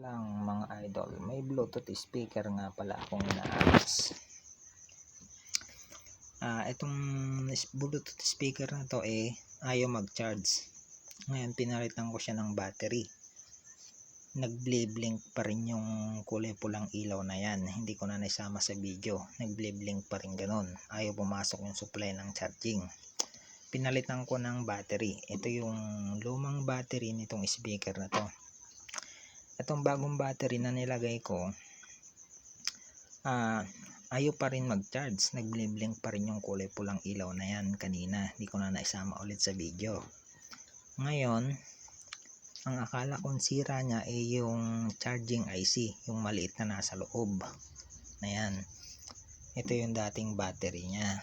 lang mga idol, may bluetooth speaker nga pala akong inaayos. Ah, itong bluetooth speaker na to eh ayaw mag-charge. Ngayon pinalitan ko siya ng battery. Nag-blink pa rin yung kulay pulang ilaw na yan. Hindi ko na naisama sa video. Nag-blink pa rin ganun. Ayaw pumasok yung supply ng charging. Pinalitan ko ng battery. Ito yung lumang battery nitong speaker na to itong bagong battery na nilagay ko ah ayaw pa rin mag-charge. Nagbliblink pa rin yung kulay pulang ilaw na yan kanina. Hindi ko na naisama ulit sa video. Ngayon ang akala kong sira niya ay yung charging IC yung maliit na nasa loob na yan. Ito yung dating battery niya.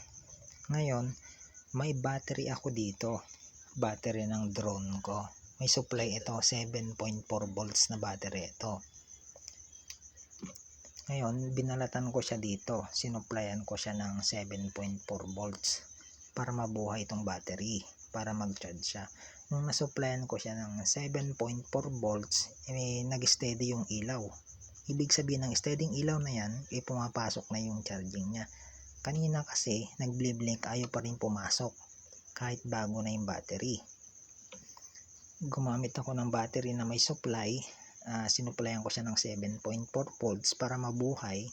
Ngayon may battery ako dito. Battery ng drone ko may supply ito 7.4 volts na battery ito. Ngayon binalatan ko siya dito. Sinuplayan ko siya ng 7.4 volts para mabuhay itong battery para mag charge siya. Nung nasupplyan ko siya ng 7.4 volts eh, nag steady yung ilaw. Ibig sabihin ng steady ilaw na yan eh pumapasok na yung charging niya. Kanina kasi nag blink ayaw pa rin pumasok kahit bago na yung battery gumamit ako ng battery na may supply. Uh, sinuplayan ko siya ng 7.4 volts para mabuhay.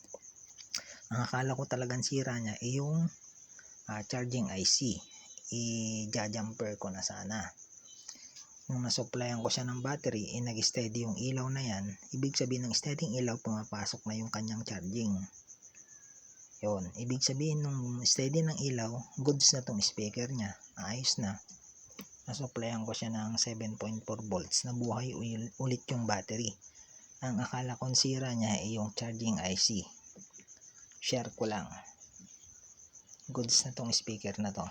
Ang akala ko talagang sira niya ay yung uh, charging IC i-jumper ko na sana. Nung nasupplyan ko siya ng battery eh nag-steady yung ilaw na yan. Ibig sabihin ng steady ilaw pumapasok na yung kanyang charging. Yon ibig sabihin nung steady ng ilaw goods na tong speaker niya. Ayos na nasupplyan ko siya ng 7.4 volts nabuhay ulit yung battery. Ang akala kong sira niya ay yung charging IC share ko lang. Goods na tong speaker na to